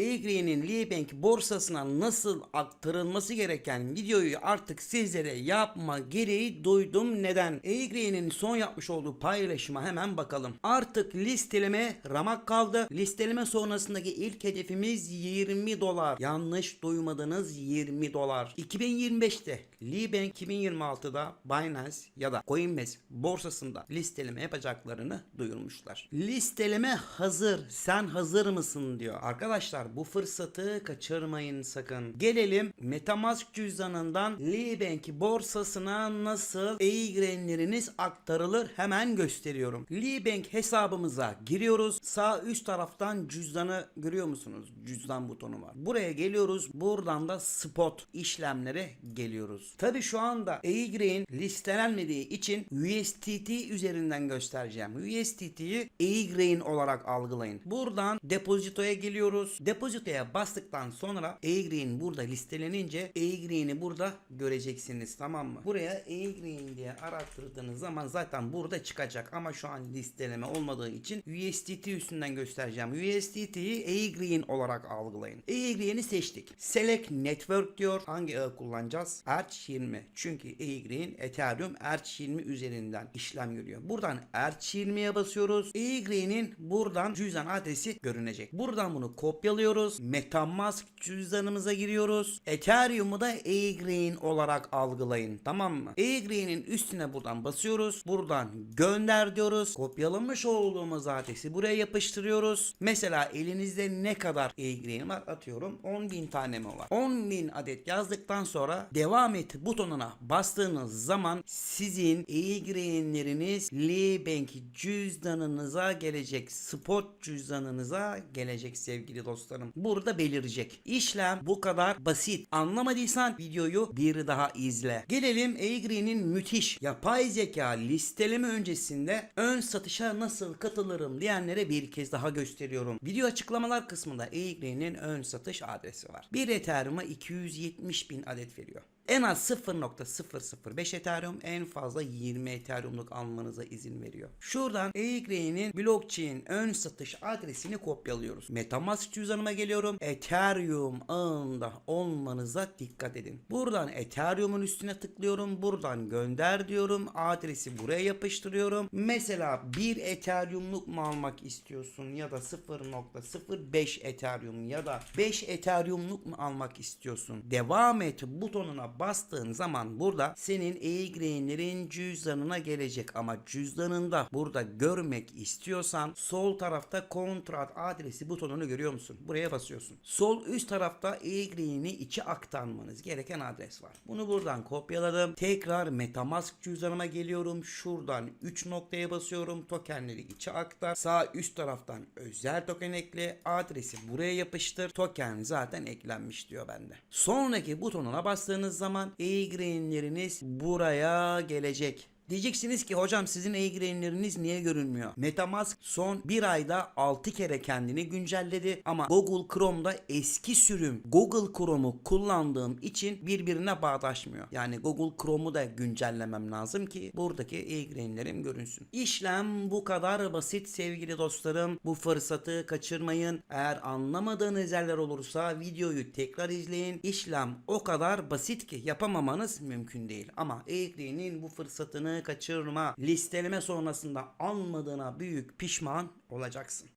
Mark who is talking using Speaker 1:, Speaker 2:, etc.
Speaker 1: Eagree'nin Libank borsasına nasıl aktarılması gereken videoyu artık sizlere yapma gereği duydum. Neden? Eagree'nin son yapmış olduğu paylaşıma hemen bakalım. Artık listeleme ramak kaldı. Listeleme sonrasındaki ilk hedefimiz 20 dolar. Yanlış duymadınız 20 dolar. 2025'te Libank 2026'da Binance ya da Coinbase borsasında listeleme yapacaklarını duyurmuşlar. Listeleme hazır. Sen hazır mısın diyor. Arkadaşlar bu fırsatı kaçırmayın sakın. Gelelim Metamask cüzdanından Libank borsasına nasıl e-grenleriniz aktarılır hemen gösteriyorum. Libank hesabımıza giriyoruz. Sağ üst taraftan cüzdanı görüyor musunuz? Cüzdan butonu var. Buraya geliyoruz. Buradan da spot işlemlere geliyoruz. Tabi şu anda e-grain listelenmediği için USDT üzerinden göstereceğim. USDT'yi e-grain olarak algılayın. Buradan depozitoya geliyoruz. Depozitoya bastıktan sonra e-grain burada listelenince e-grain'i burada göreceksiniz tamam mı? Buraya e-grain diye arattırdığınız zaman zaten burada çıkacak ama şu an listeleme olmadığı için USDT üstünden göstereceğim. USDT'yi e-grain olarak algılayın. E-grain'i seçtik. Select Network diyor. Hangi ağı kullanacağız? Arch 20. Çünkü e-grain Ethereum Arch 20 üzerinden işlem görüyor. Buradan Arch 20'ye basıyoruz. e-grain'in buradan cüzdan adresi görünecek. Buradan bunu kopyalıyoruz. Metamask cüzdanımıza giriyoruz. Ethereum'u da e-grain olarak algılayın. Tamam mı? E-grain'in üstüne buradan basıyoruz. Buradan gönder diyoruz. Kopyalamış olduğumuz adresi buraya yapıştırıyoruz. Mesela elinizde ne kadar e-grain var? Atıyorum 10.000 tane mi var? 10.000 adet yazdıktan sonra devam et butonuna bastığınız zaman sizin e-grainleriniz Libank cüzdanınıza gelecek. Spot cüzdanınıza gelecek sevgili dostlarım. Burada belirecek. İşlem bu kadar basit. Anlamadıysan videoyu bir daha izle. Gelelim e-grain'in müthiş yapay zeka listeleme öncesinde ön satışa nasıl katılırım diyenlere bir kez daha gösteriyorum. Video açıklamalar kısmında e-grain'in ön satış adresi var. Bir Ethereum'a 270 bin adet veriyor. En az 0.005 Ethereum en fazla 20 Ethereum'luk almanıza izin veriyor. Şuradan e-grain'in blockchain ön satış adresini kopyalıyoruz. Metamask cüzdanıma geliyorum. Ethereum ağında olmanıza dikkat edin. Buradan Ethereum'un üstüne tıklıyorum. Buradan gönder diyorum. Adresi buraya yapıştırıyorum. Mesela 1 Ethereum'luk mu almak istiyorsun ya da 0.05 Ethereum ya da 5 Ethereum'luk mu almak istiyorsun? Devam et butonuna bastığın zaman burada senin e-grainlerin cüzdanına gelecek ama cüzdanında burada görmek istiyorsan sol tarafta kontrat adresi butonunu görüyor musun? Buraya basıyorsun. Sol üst tarafta e-grain'i içe aktarmanız gereken adres var. Bunu buradan kopyaladım. Tekrar Metamask cüzdanıma geliyorum. Şuradan 3 noktaya basıyorum. Tokenleri içe aktar. Sağ üst taraftan özel token ekle. Adresi buraya yapıştır. Token zaten eklenmiş diyor bende. Sonraki butonuna bastığınız zaman e-grainleriniz buraya gelecek. Diyeceksiniz ki hocam sizin e-grainleriniz niye görünmüyor? Metamask son bir ayda 6 kere kendini güncelledi ama Google Chrome'da eski sürüm Google Chrome'u kullandığım için birbirine bağdaşmıyor. Yani Google Chrome'u da güncellemem lazım ki buradaki e-grainlerim görünsün. İşlem bu kadar basit sevgili dostlarım. Bu fırsatı kaçırmayın. Eğer anlamadığınız yerler olursa videoyu tekrar izleyin. İşlem o kadar basit ki yapamamanız mümkün değil. Ama e-grain'in bu fırsatını kaçırma. Listeleme sonrasında almadığına büyük pişman olacaksın.